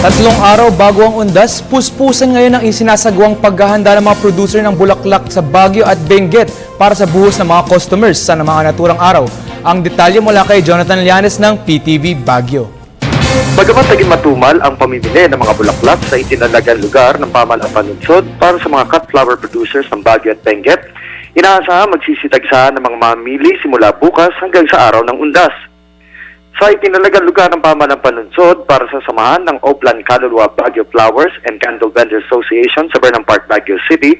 Tatlong araw bago ang undas, puspusan ngayon ang isinasagawang paghahanda ng mga producer ng bulaklak sa Baguio at Benguet para sa buhos ng mga customers sa mga naturang araw. Ang detalye mula kay Jonathan Llanes ng PTV Baguio. Bagamat naging matumal ang pamimili ng mga bulaklak sa itinalagang lugar ng pamahalang panunsod para sa mga cut flower producers ng Baguio at Benguet, inaasahan magsisitagsahan ng mga mamili simula bukas hanggang sa araw ng undas. Sa itinalagang lugar ng pamahalang panunsod para sa samahan ng Oplan Kaluluwa Baguio Flowers and Candle Vendors Association sa Burnham Park, Baguio City,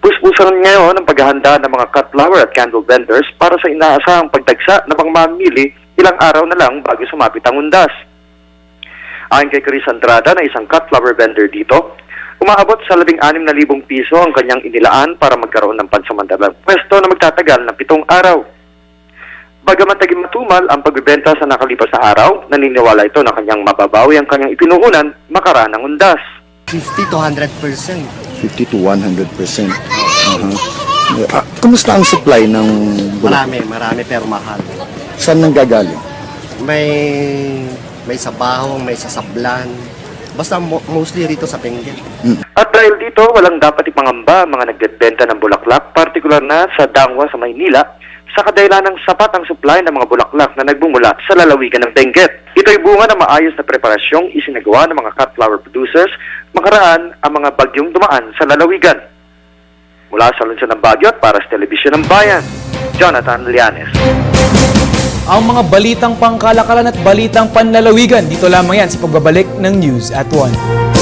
puspusan ngayon ang paghahanda ng mga cut flower at candle vendors para sa inaasahang pagdagsa ng mga mamili ilang araw na lang bago sumapit ang undas. Ayon kay Chris Andrada na isang cut flower vendor dito, umaabot sa 16,000 piso ang kanyang inilaan para magkaroon ng pansamantalang pwesto na magtatagal ng pitong araw. Bagamat naging matumal ang pagbebenta sa nakalipas na araw, naniniwala ito na kanyang mababawi ang kanyang ipinuunan makaraan ng undas. 50 to 100 percent. 50 to 100 percent. Ah, kumusta ang supply ng bulaklak? Marami, marami pero mahal. Saan nanggagaling? May may sa bahong, may sa sablan. Basta mo- mostly rito sa Benguet. At dahil dito, walang dapat ipangamba ang mga nagbebenta ng bulaklak, partikular na sa Dangwa sa Maynila, sa kadahilan ng sapat ang supply ng mga bulaklak na nagbumula sa lalawigan ng Benguet. Ito'y bunga ng maayos na preparasyong isinagawa ng mga cut flower producers makaraan ang mga bagyong dumaan sa lalawigan. Mula sa lungsod ng Baguio at para sa Telebisyon ng Bayan, Jonathan Lianes. Ang mga balitang pangkalakalan at balitang panlalawigan, dito lamang yan sa pagbabalik ng News at 1.